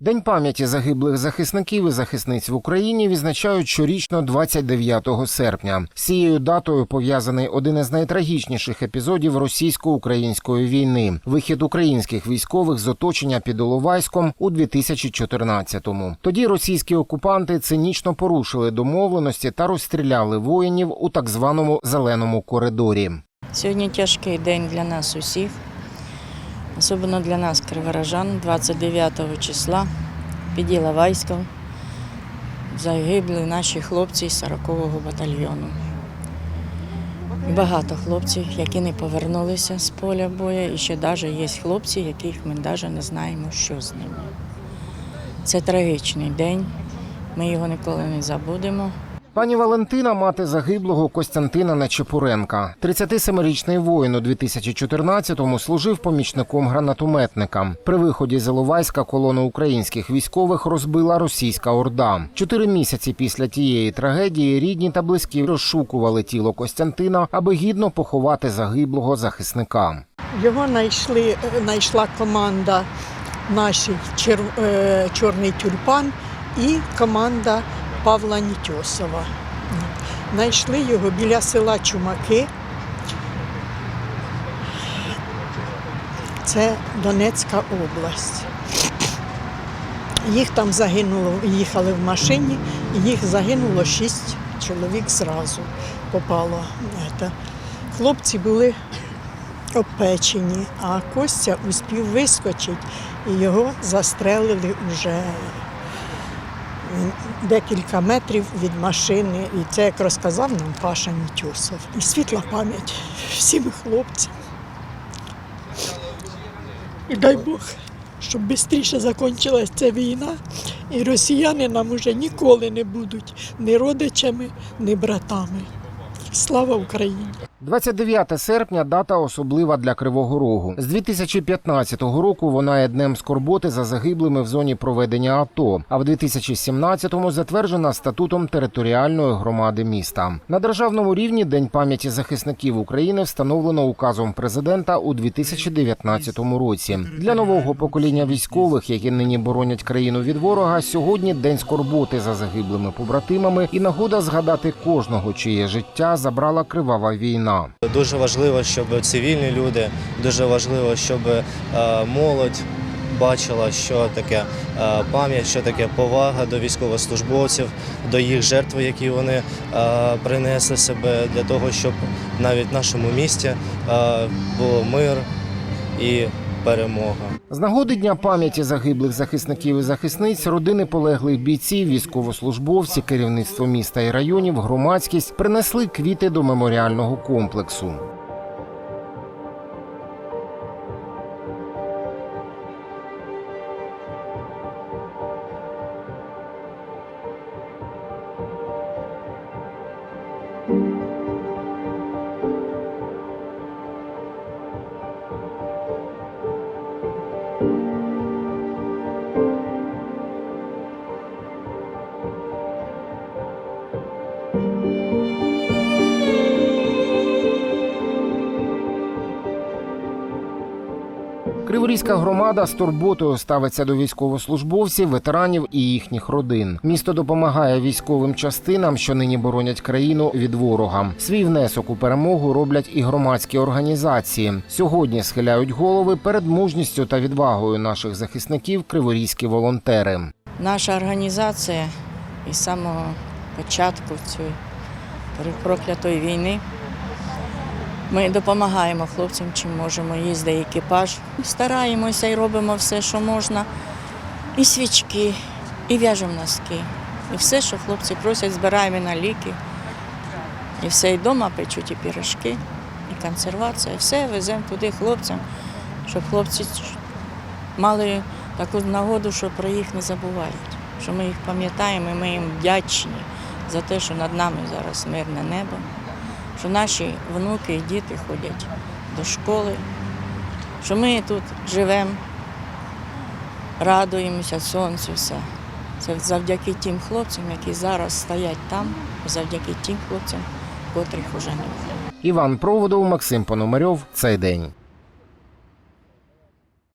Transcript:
День пам'яті загиблих захисників і захисниць в Україні відзначають щорічно 29 серпня. З цією датою пов'язаний один із найтрагічніших епізодів російсько-української війни вихід українських військових з оточення під Іловайськом у 2014-му. Тоді російські окупанти цинічно порушили домовленості та розстріляли воїнів у так званому зеленому коридорі. Сьогодні тяжкий день для нас усіх, особливо для нас, криворожан, 29 числа під Іловайськом загибли наші хлопці з 40-го батальйону. Багато хлопців, які не повернулися з поля бою, і ще навіть є хлопці, яких ми навіть не знаємо, що з ними. Це трагічний день, ми його ніколи не забудемо. Пані Валентина, мати загиблого Костянтина Нечепуренка. 37-річний воїн у 2014-му служив помічником гранатометника. При виході з Іловайська колону українських військових розбила російська орда. Чотири місяці після тієї трагедії рідні та близькі розшукували тіло Костянтина, аби гідно поховати загиблого захисника. Його знайшли, знайшла команда наші Чер- е, Чорний тюльпан і команда Павла Нітьосова. Знайшли його біля села Чумаки. Це Донецька область. Їх там загинуло, їхали в машині, їх загинуло шість чоловік зразу попало. Хлопці були обпечені, а Костя успів вискочити і його застрелили вже декілька метрів від машини. І це, як розказав нам Паша Нітюсов. І світла пам'ять всім хлопцям. І дай Бог, щоб швидше закінчилася ця війна, і росіяни нам уже ніколи не будуть ні родичами, ні братами. Слава Україні! 29 серпня дата особлива для Кривого Рогу. З 2015 року вона є днем скорботи за загиблими в зоні проведення АТО. А в 2017-му затверджена статутом територіальної громади міста. На державному рівні День пам'яті захисників України встановлено указом президента у 2019 році. Для нового покоління військових, які нині боронять країну від ворога, сьогодні день скорботи за загиблими побратимами і нагода згадати кожного, чиє життя забрала кривава війна. Дуже важливо, щоб цивільні люди, дуже важливо, щоб е, молодь бачила, що таке е, пам'ять, що таке повага до військовослужбовців, до їх жертв, які вони е, принесли себе для того, щоб навіть в нашому місті був мир і перемога. З нагоди дня пам'яті загиблих захисників і захисниць, родини полеглих бійців, військовослужбовці, керівництво міста і районів, громадськість принесли квіти до меморіального комплексу. Криворізька громада з турботою ставиться до військовослужбовців, ветеранів і їхніх родин. Місто допомагає військовим частинам, що нині боронять країну від ворога. Свій внесок у перемогу роблять і громадські організації. Сьогодні схиляють голови перед мужністю та відвагою наших захисників криворізькі волонтери. Наша організація із самого початку цієї проклятої війни. Ми допомагаємо хлопцям, чим можемо. Їздить екіпаж. Стараємося і робимо все, що можна. І свічки, і в'яжемо носки. І все, що хлопці просять, збираємо на ліки. І все і вдома печуть, і пірожки, і консервація. І Все веземо туди хлопцям, щоб хлопці мали таку нагоду, що про їх не забувають, що ми їх пам'ятаємо, і ми їм вдячні за те, що над нами зараз мирне небо, що наші внуки і діти ходять до школи, що ми тут живемо, радуємося сонцю. Все. Це завдяки тим хлопцям, які зараз стоять там, завдяки тим хлопцям, котрих уже немає. Іван Проводов, Максим Пономарьов. Цей день.